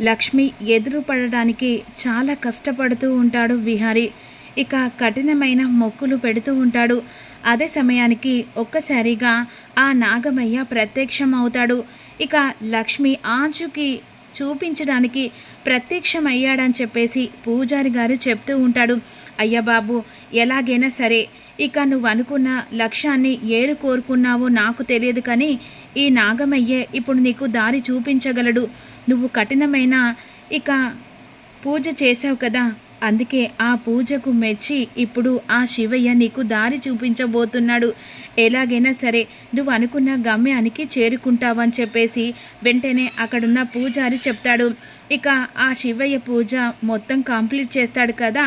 లక్ష్మి ఎదురు పడడానికి చాలా కష్టపడుతూ ఉంటాడు విహారి. ఇక కఠినమైన మొక్కులు పెడుతూ ఉంటాడు. అదే సమయానికి ఒక్కసారిగా ఆ నాగమయ్య ప్రత్యక్షం అవుతాడు. ఇక లక్ష్మి ఆంచుకి చూపించడానికి ప్రత్యక్షమయ్యాడని చెప్పేసి పూజారి గారు చెప్తూ ఉంటాడు. అయ్యా బాబు ఎలాగైనా సరే ఇక నువ్వు అనుకున్న లక్ష్యాన్ని ఏరు కోరుకున్నావో నాకు తెలియదు కానీ ఈ నాగమయ్యే ఇప్పుడు నీకు దారి చూపించగలడు. నువ్వు కఠినమైన ఇక పూజ చేసావు కదా అందుకే ఆ పూజకు మెచ్చి ఇప్పుడు ఆ శివయ్య నీకు దారి చూపించబోతున్నాడు. ఎలాగైనా సరే నువ్వు అనుకున్న గమ్యానికి చేరుకుంటావని చెప్పేసి వెంటనే అక్కడున్న పూజారి చెప్తాడు. ఇక ఆ శివయ్య పూజ మొత్తం కంప్లీట్ చేస్తాడు కదా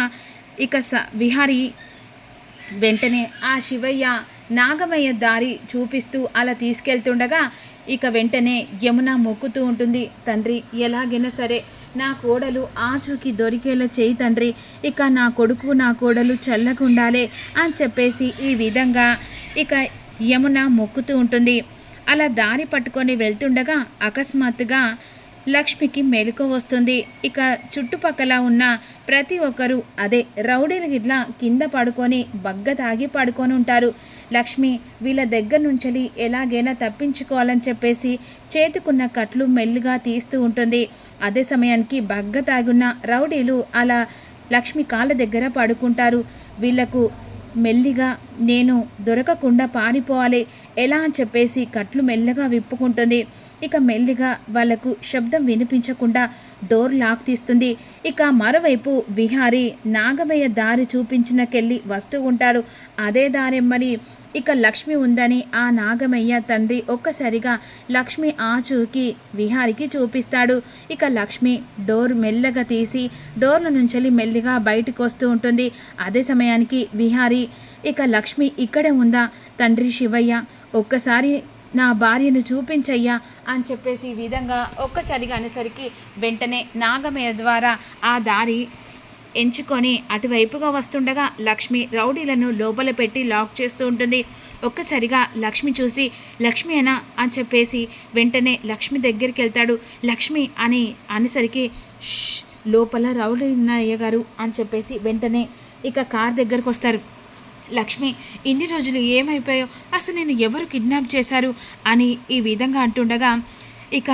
ఇక స విహారీ వెంటనే ఆ శివయ్య నాగమయ్య దారి చూపిస్తూ అలా తీసుకెళ్తుండగా ఇక వెంటనే యమున మొక్కుతూ ఉంటుంది. తండ్రి ఎలాగైనా సరే నా కోడలు ఆచూకి దొరికేలా చేయి తండ్రి. ఇక నా కొడుకు నా కోడలు చల్లకుండాలే అని చెప్పేసి ఈ విధంగా ఇక యమున మొక్కుతూ ఉంటుంది. అలా దారి పట్టుకొని వెళ్తుండగా అకస్మాత్తుగా లక్ష్మికి మెలకు వస్తుంది. ఇక చుట్టుపక్కల ఉన్న ప్రతి ఒక్కరూ అదే రౌడీల గిట్ల కింద పడుకొని బగ్గ తాగి పడుకొని ఉంటారు. లక్ష్మి వీళ్ళ దగ్గర నుంచి ఎలాగైనా తప్పించుకోవాలని చెప్పేసి చేతుకున్న కట్లు మెల్లిగా తీస్తూ ఉంటుంది. అదే సమయానికి బగ్గ తాగున్న రౌడీలు అలా లక్ష్మి కాళ్ళ దగ్గర పడుకుంటారు. వీళ్ళకు మెల్లిగా నేను దొరకకుండా పారిపోవాలి. ఎలా? అని చెప్పేసి కట్లు మెల్లగా విప్పుకుంటుంది. ఇక మెల్లిగా వాళ్ళకు శబ్దం వినిపించకుండా డోర్ లాక్ తీస్తుంది. ఇక మరోవైపు బిహారీ నాగమయ్య దారి చూపించినకెళ్ళి వస్తూ ఉంటాడు. అదే దారెమ్మని ఇక లక్ష్మి ఉందని ఆ నాగమయ్య తండ్రి ఒక్కసారిగా లక్ష్మి ఆచూకి విహారికి చూపిస్తాడు. ఇక లక్ష్మి డోర్ మెల్లగా తీసి డోర్ల నుంచి మెల్లిగా బయటకు వస్తూ ఉంటుంది. అదే సమయానికి విహారీ ఇక లక్ష్మి ఇక్కడే ఉందా? తండ్రి శివయ్య ఒక్కసారి నా భార్యను చూపించయ్యా అని చెప్పేసి ఈ విధంగా ఒక్కసారిగా అనేసరికి వెంటనే నాగమేయ ద్వారా ఆ దారి ఎంచుకొని అటువైపుగా వస్తుండగా లక్ష్మి రౌడీలను లోపల పెట్టి లాక్ చేస్తూ ఉంటుంది. ఒక్కసారిగా లక్ష్మి చూసి లక్ష్మి అనా? అని చెప్పేసి వెంటనే లక్ష్మి దగ్గరికి వెళ్తాడు. లక్ష్మి అని అనేసరికి లోపల రౌడీ ఉన్నాయ్య గారు అని చెప్పేసి వెంటనే ఇక కార్ దగ్గరకు వస్తారు. లక్ష్మి ఇన్ని రోజులు ఏమైపోయాయో అసలు నేను ఎవరు కిడ్నాప్ చేశారు అని ఈ విధంగా అంటుండగా ఇక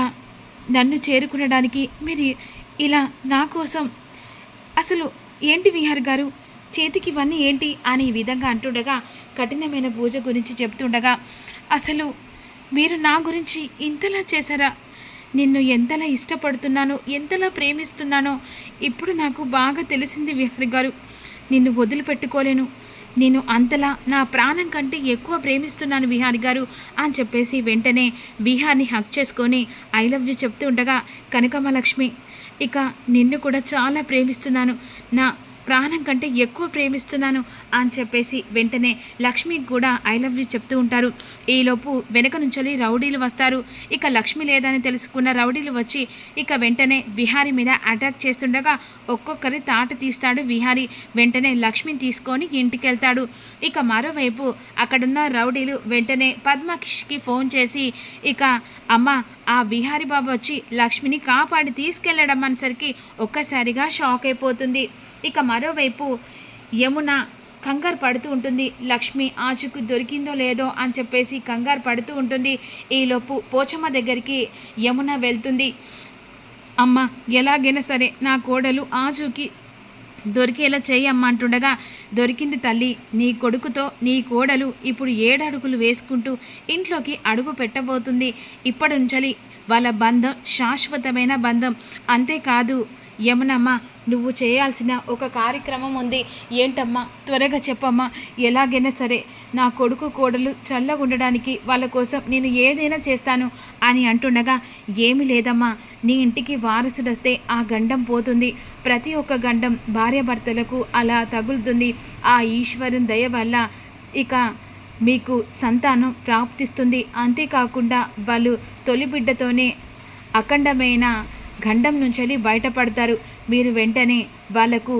నన్ను చేరుకునడానికి మీరు ఇలా నా కోసం అసలు ఏంటి విహార్ గారు? చేతికి ఇవన్నీ ఏంటి? అని ఈ విధంగా అంటుండగా కఠినమైన పూజ గురించి చెప్తుండగా అసలు మీరు నా గురించి ఇంతలా చేశారా? నిన్ను ఎంతలా ఇష్టపడుతున్నానో ఎంతలా ప్రేమిస్తున్నానో ఇప్పుడు నాకు బాగా తెలిసింది విహార్ గారు. నిన్ను వదిలిపెట్టుకోలేను. నేను అంతలా నా ప్రాణం కంటే ఎక్కువ ప్రేమిస్తున్నాను విహారి గారు అని చెప్పేసి వెంటనే విహార్ని హక్ చేసుకొని ఐ లవ్ యూ చెప్తూ ఉండగా కనకమలక్ష్మి ఇక నిన్ను కూడా చాలా ప్రేమిస్తున్నాను. నా ప్రాణం కంటే ఎక్కువ ప్రేమిస్తున్నాను అని చెప్పేసి వెంటనే లక్ష్మికి కూడా ఐ లవ్ యూ చెప్తూ ఉంటారు. ఈలోపు వెనక నుంచి రౌడీలు వస్తారు. ఇక లక్ష్మి లేదని తెలుసుకున్న రౌడీలు వచ్చి ఇక వెంటనే విహారి మీద అటాక్ చేస్తుండగా ఒక్కొక్కరి తాట తీస్తాడు విహారి. వెంటనే లక్ష్మిని తీసుకొని ఇంటికి వెళ్తాడు ఇక మరోవైపు అక్కడున్న రౌడీలు వెంటనే పద్మకి ఫోన్ చేసి ఇక అమ్మ ఆ విహారి బాబు వచ్చి లక్ష్మిని కాపాడి తీసుకెళ్ళడం అనేసరికి ఒక్కసారిగా షాక్ అయిపోతుంది. ఇక మరోవైపు యమున కంగారు పడుతూ ఉంటుంది. లక్ష్మి ఆచుకు దొరికిందో లేదో అని చెప్పేసి కంగారు పడుతూ ఉంటుంది. ఈలోపు పోచమ్మ దగ్గరికి యమున వెళ్తుంది. అమ్మ ఎలాగైనా సరే నా కోడలు ఆచూకి దొరికేలా చెయ్యమ్మ అంటుండగా దొరికింది తల్లి నీ కొడుకుతో నీ కోడలు ఇప్పుడు ఏడడుగులు వేసుకుంటూ ఇంట్లోకి అడుగు పెట్టబోతుంది. ఇప్పటి నుంచలి వాళ్ళ బంధం శాశ్వతమైన బంధం. అంతేకాదు యమునమ్మా నువ్వు చేయాల్సిన ఒక కార్యక్రమం ఉంది. ఏంటమ్మా? త్వరగా చెప్పమ్మా. ఎలాగైనా సరే నా కొడుకు కోడలు చల్లగా ఉండడానికి వాళ్ళ కోసం నేను ఏదైనా చేస్తాను అని అంటుండగా ఏమి లేదమ్మా. నీ ఇంటికి వారసుడొస్తే ఆ గండం పోతుంది. ప్రతి ఒక్క గండం భార్యాభర్తలకు అలా తగులుతుంది. ఆ ఈశ్వరుని దయ వల్ల ఇక మీకు సంతానం ప్రాప్తిస్తుంది. అంతేకాకుండా వాళ్ళు తొలి బిడ్డతోనే అఖండమైన గండం నుంచి బయటపడతారు. మీరు వెంటనే వాళ్ళకు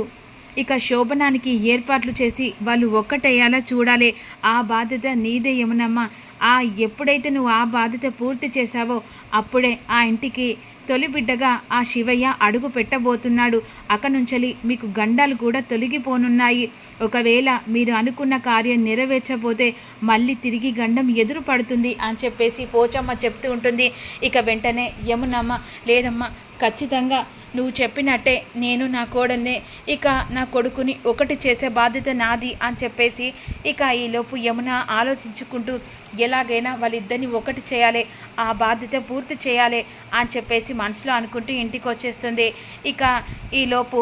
ఇక శోభనానికి ఏర్పాట్లు చేసి వాళ్ళు ఒక్కటయ్యేలా చూడాలి. ఆ బాధ్యత నీదే యమునమ్మ. ఆ ఎప్పుడైతే నువ్వు ఆ బాధ్యత పూర్తి చేశావో అప్పుడే ఆ ఇంటికి తొలి బిడ్డగా ఆ శివయ్య అడుగు పెట్టబోతున్నాడు. అకనుంచలి మీకు గండాలు కూడా తొలగిపోనున్నాయి. ఒకవేళ మీరు అనుకున్న కార్యం నెరవేర్చబోతే మళ్ళీ తిరిగి గండం ఎదురు పడుతుంది అని చెప్పేసి పోచమ్మ చెప్తూ ఉంటుంది. ఇక వెంటనే యమునమ్మ లేదమ్మ ఖచ్చితంగా నువ్వు చెప్పినట్టే నేను నా కోడల్నే ఇక నా కొడుకుని ఒకటి చేసే బాధ్యత నాది అని చెప్పేసి ఇక ఈలోపు యమున ఆలోచించుకుంటూ ఎలాగైనా వాళ్ళిద్దరిని ఒకటి చేయాలి ఆ బాధ్యత పూర్తి చేయాలి అని చెప్పేసి మనసులో అనుకుంటూ ఇంటికి వచ్చేస్తుంది. ఇక ఈలోపు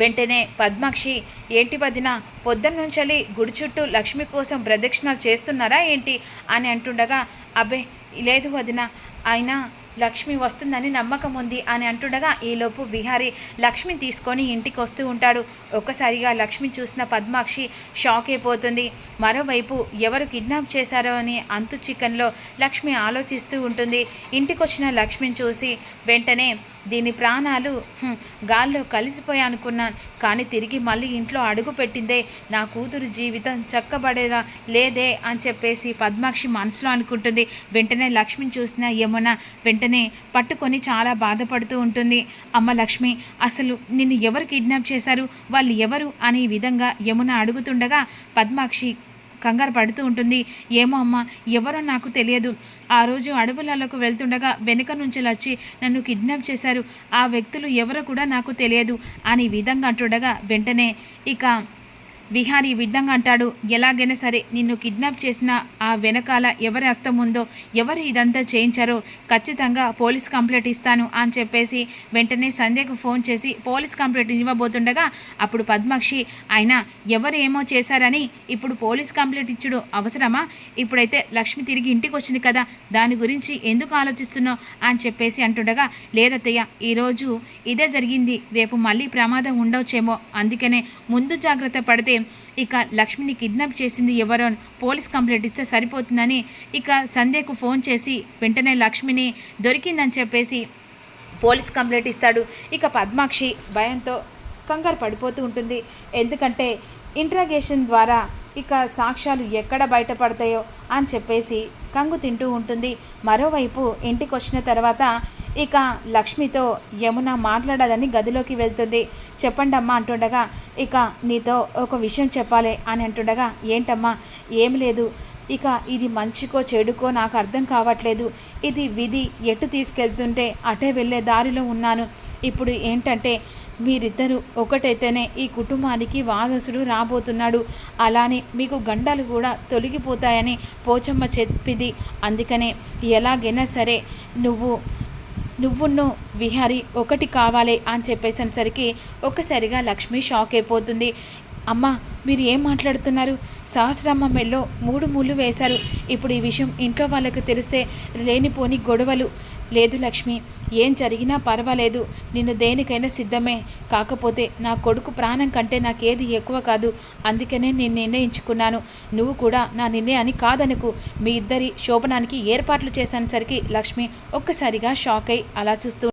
వెంటనే పద్మాక్షి ఏంటి వదిన పొద్దున్నుంచలి గుడి చుట్టూ లక్ష్మి కోసం ప్రదక్షిణలు చేస్తున్నారా ఏంటి? అని అంటుండగా అబ్బే లేదు వదిన అయినా లక్ష్మి వస్తుందని నమ్మకం ఉంది అని అంటుండగా ఈలోపు విహారి లక్ష్మి తీసుకొని ఇంటికి వస్తూ ఉంటాడు. ఒక్కసారిగా లక్ష్మి చూసిన పద్మాక్షి షాక్ అయిపోతుంది. మరోవైపు ఎవరు కిడ్నాప్ చేశారో అని అంతు చికెన్లో లక్ష్మి ఆలోచిస్తూ ఉంటుంది. ఇంటికొచ్చిన లక్ష్మిని చూసి వెంటనే దీని ప్రాణాలు గాల్లో కలిసిపోయా అనుకున్నాను కానీ తిరిగి మళ్ళీ ఇంట్లో అడుగు పెట్టిందే నా కూతురు జీవితం చక్కబడేదా లేదే అని చెప్పేసి పద్మాక్షి మనసులో అనుకుంటుంది. వెంటనే లక్ష్మిని చూసిన యమున వెంటనే పట్టుకొని చాలా బాధపడుతూ ఉంటుంది. అమ్మ లక్ష్మి అసలు నిన్ను ఎవరు కిడ్నాప్ చేశారు? వాళ్ళు ఎవరు? అనే విధంగా యమున అడుగుతుండగా పద్మాక్షి కంగారు పడుతూ ఉంటుంది. ఏమో అమ్మ ఎవరో నాకు తెలియదు. ఆ రోజు అడవులలోకి వెళ్తుండగా వెనుక నుంచి వచ్చి నన్ను కిడ్నాప్ చేశారు. ఆ వ్యక్తులు ఎవరో కూడా నాకు తెలియదు అని విధంగా అంటుండగా వెంటనే ఇక విహారి విడ్డంగా విధంగా అంటాడు. ఎలాగైనా సరే నిన్ను కిడ్నాప్ చేసిన ఆ వెనకాల ఎవరి హస్తం ఉందో ఎవరు ఇదంతా చేయించారో ఖచ్చితంగా పోలీస్ కంప్లైంట్ ఇస్తాను అని చెప్పేసి వెంటనే సంధ్యకు ఫోన్ చేసి పోలీస్ కంప్లైంట్ ఇవ్వబోతుండగా అప్పుడు పద్మాక్షి ఆయన ఎవరు ఏమో చేశారని ఇప్పుడు పోలీస్ కంప్లైంట్ ఇచ్చుడు అవసరమా? ఇప్పుడైతే లక్ష్మి తిరిగి ఇంటికి వచ్చింది కదా దాని గురించి ఎందుకు ఆలోచిస్తున్నావు? అని చెప్పేసి అంటుండగా లేదత్తయ్య ఈరోజు ఇదే జరిగింది. రేపు మళ్ళీ ప్రమాదం ఉండవచ్చేమో. అందుకనే ముందు జాగ్రత్త పడితే ఇక లక్ష్మిని కిడ్నాప్ చేసింది ఎవరో పోలీస్ కంప్లైంట్ ఇస్తే సరిపోతుందని ఇక సంధ్యకు ఫోన్ చేసి వెంటనే లక్ష్మిని దొరికిందని చెప్పేసి పోలీస్ కంప్లైంట్ ఇస్తాడు. ఇక పద్మాక్షి భయంతో కంగారు పడిపోతూ ఉంటుంది. ఎందుకంటే ఇంట్రాగేషన్ ద్వారా ఇక సాక్ష్యాలు ఎక్కడ బయటపడతాయో అని చెప్పేసి కంగు తింటూ ఉంటుంది. మరోవైపు ఇంటికి వచ్చిన తర్వాత ఇక లక్ష్మితో యమున మాట్లాడదని గదిలోకి వెళ్తుంది. చెప్పండమ్మా అంటుండగా ఇక నీతో ఒక విషయం చెప్పాలి అని అంటుండగా ఏంటమ్మా? ఏం లేదు. ఇక ఇది మంచికో చెడుకో నాకు అర్థం కావట్లేదు. ఇది విధి ఎటు తీసుకెళ్తుంటే అటే వెళ్ళే దారిలో ఉన్నాను. ఇప్పుడు ఏంటంటే మీరిద్దరూ ఒకటైతేనే ఈ కుటుంబానికి వారసుడు రాబోతున్నాడు. అలానే మీకు గండాలు కూడా తొలగిపోతాయని పోచమ్మ చెప్పింది. అందుకనే ఎలాగైనా సరే నువ్వు నువ్వును విహారి ఒకటి కావాలి అని చెప్పేసరికి ఒక్కసారిగా లక్ష్మి షాక్ అయిపోతుంది అమ్మ మీరు ఏం మాట్లాడుతున్నారు? సహస్రమ్మ మెల్లో మూడు ముళ్ళు వేశారు. ఇప్పుడు ఈ విషయం ఇంట్లో వాళ్ళకు తెలిస్తే లేనిపోని గొడవలు. లేదు లక్ష్మి ఏం జరిగినా పర్వాలేదు. నిన్ను దేనికైనా సిద్ధమే. కాకపోతే నా కొడుకు ప్రాణం కంటే నాకేది ఎక్కువ కాదు. అందుకనే నేను నిర్ణయించుకున్నాను. నువ్వు కూడా నా నిర్ణయాన్ని కాదనుకు. మీ ఇద్దరి శోభనానికి ఏర్పాట్లు చేసేసరికి లక్ష్మి ఒక్కసారిగా షాక్ అయి అలా చూస్తూ